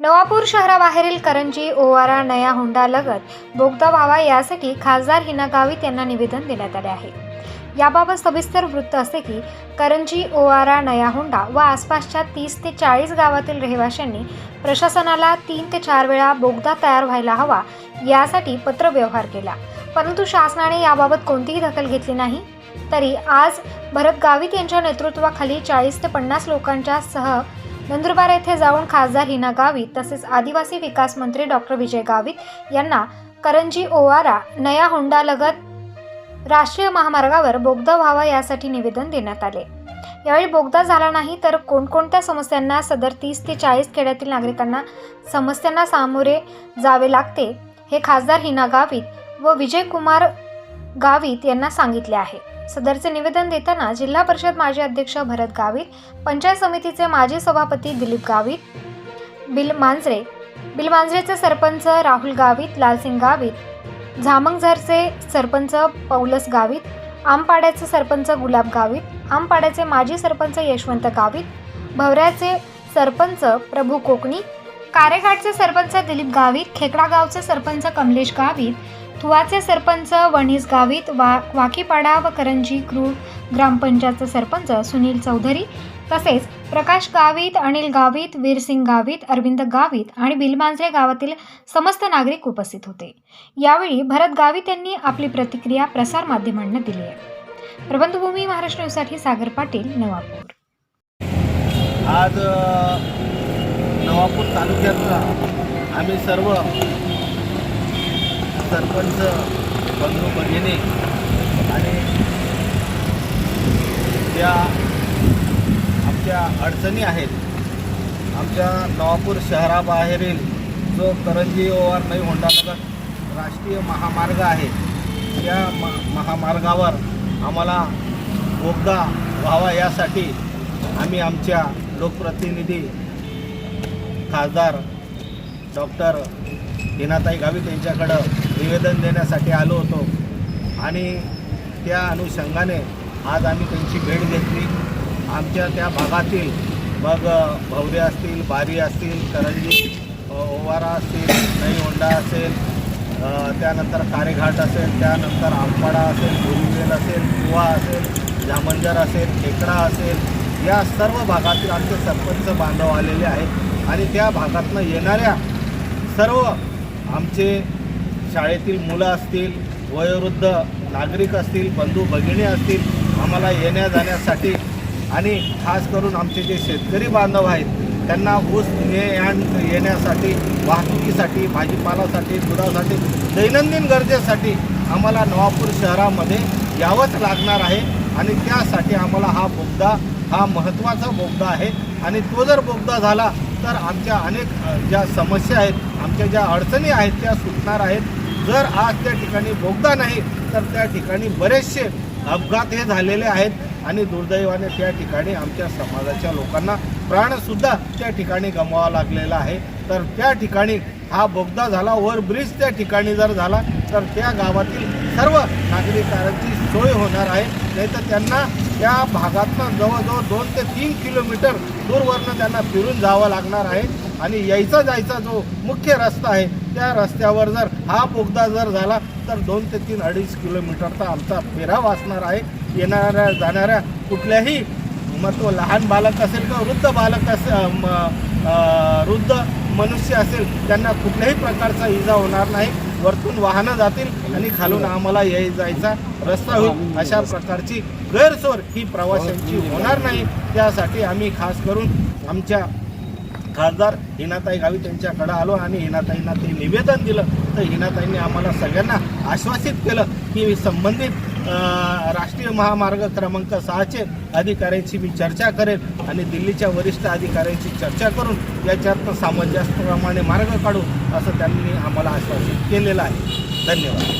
नवापूर शहराबाहेरील करंजी ओवारा नया होंडा लगत बोगदा व्हावा यासाठी खासदार हिना गावित यांना निवेदन देण्यात आले आहे. याबाबत सविस्तर वृत्त असे की करंजी ओवारा नया होंडा व आसपासच्या तीस ते चाळीस गावातील रहिवाशांनी प्रशासनाला तीन ते चार वेळा बोगदा तयार व्हायला हवा यासाठी पत्रव्यवहार केला. परंतु शासनाने याबाबत कोणतीही दखल घेतली नाही. तरी आज भरत गावित यांच्या नेतृत्वाखाली चाळीस ते पन्नास लोकांच्या सह नंदुरबार येथे जाऊन खासदार हिना गावित तसेच आदिवासी विकास मंत्री डॉक्टर विजय गावित यांना करंजी ओवारा नया होंडालगत राष्ट्रीय महामार्गावर बोगदा व्हावा यासाठी निवेदन देण्यात आले. यावेळी बोगदा झाला नाही तर कोणकोणत्या समस्यांना सदर तीस ते चाळीस खेड्यातील नागरिकांना समस्यांना सामोरे जावे लागते हे खासदार हिना गावित व विजयकुमार गावित यांना सांगितले आहे. सदरचे निवेदन देताना जिल्हा परिषद माजी अध्यक्ष भरत गावित पंचायत समितीचे माजी सभापती दिलीप गावित बिल मांजरे बिल मांजरेचे सरपंच राहुल गावित लालसिंग गावित झामंगझरचे सरपंच पौलस गावित आमपाड्याचे सरपंच गुलाब गावित आमपाड्याचे माजी सरपंच यशवंत गावित भवऱ्याचे सरपंच प्रभू कोकणी कारेघाटचे सरपंच दिलीप गावित खेकडा गावचे सरपंच कमलेश गावित थुवाचे सरपंच वणीस गावित वा वाकीपाडा व करंजी क्रू ग्रामपंचायतचे सरपंच सुनील चौधरी तसेच प्रकाश गावित अनिल गावित वीरसिंग गावित अरविंद गावित आणि बिलमांजरे गावातील समस्त नागरिक उपस्थित होते. यावेळी भरत गावित यांनी आपली प्रतिक्रिया प्रसारमाध्यमांना दिली आहे. प्रबंधभूमी महाराष्ट्र न्यूजसाठी सागर पाटील नवापूर. आज नवापूर तालुक्यातला आम्ही सर्व सरपंच बंधू भगिनी आणि ज्या आमच्या अडचणी आहेत आमच्या नवापूर शहराबाहेरील जो करंजी ओवार नई होंडानगर राष्ट्रीय महामार्ग आहे त्या म महामार्गावर आम्हाला बोगदा व्हावा यासाठी आम्ही आमच्या लोकप्रतिनिधी खासदार डॉक्टर हिनाताई गावित यांच्याकडं निवेदन देण्यासाठी आलो होतो. आणि त्या अनुषंगाने आज आम्ही त्यांची भेट घेतली. आमच्या त्या भागातील मग भवरे असतील बारी असतील करंजी ओवारा असतील नई होंडा असेल त्यानंतर कारेघाट असेल त्यानंतर आंबाडा असेल बोरीवेल असेल कुवा असेल जामंजर असेल खेकडा असेल या सर्व भागातील आमचे सरपंच बांधव आलेले आहेत. आणि त्या भागातनं येणाऱ्या सर्व आमचे शाळेतील मुलं असतील वयोवृद्ध नागरिक असतील बंधू भगिनी असतील आम्हाला येण्या जाण्यासाठी आणि खास करून आमचे जे शेतकरी बांधव आहेत त्यांना ऊस ये येण्यासाठी वाहतुकीसाठी भाजीपालासाठी दुधासाठी दैनंदिन गरजेसाठी आम्हाला नवापूर शहरामध्ये यावंच लागणार आहे आणि त्यासाठी आम्हाला हा बोगदा हा महत्त्वाचा बोगदा आहे आणि तो जर बोगदा झाला तर आमच्या अनेक ज्या समस्या आहेत आमच्या ज्या अडचणी आहेत त्या सुटणार आहेत. जर आज त्या ठिकाणी बोगदा नाही तर त्या ठिकाणी बरेचसे अपघात हे झालेले आहेत आणि दुर्दैवाने त्या ठिकाणी आमच्या समाजाच्या लोकांना प्राणसुद्धा त्या ठिकाणी गमवावा लागलेला आहे. तर त्या ठिकाणी हा बोगदा झाला ओव्हर ब्रिज त्या ठिकाणी जर झाला तर त्या गावातील सर्व नागरिकांची सोय होणार आहे. नाही तर त्यांना त्या भागातनं जवळजवळ दोन ते तीन किलोमीटर दूरवरनं त्यांना फिरून जावं लागणार आहे. आणि यायचा जायचा जो मुख्य रस्ता आहे त्या रस्त्यावर जर हा बोगदा जर झाला तर दोन ते तीन अडीच किलोमीटरचा आमचा फेरा वाचणार आहे. येणाऱ्या जाणाऱ्या कुठल्याही मग तो लहान बालक असेल किंवा वृद्ध बालक असेल म, वृद्ध मनुष्य असेल त्यांना कुठल्याही प्रकारचा इजा होणार नाही. वरतून वाहनं जातील आणि खालून आम्हाला याय जायचा रस्ता होईल अशा प्रकारची गैरसोय ही प्रवाशांची होणार नाही. त्यासाठी आम्ही खास करून आमच्या खासदार हिनाताई गावी त्यांच्याकडे आलो आणि हिनाताईंना ते निवेदन दिलं. तर हिनाताईंनी आम्हाला सगळ्यांना आश्वासित केलं की संबंधित राष्ट्रीय महामार्ग क्रमांक सहाचे अधिकाऱ्यांशी मी चर्चा करेन आणि दिल्लीच्या वरिष्ठ अधिकाऱ्यांशी चर्चा करून याच्यात सामंजस्यप्रमाणे मार्ग काढू असं त्यांनी आम्हाला आश्वासित केलेलं आहे. धन्यवाद.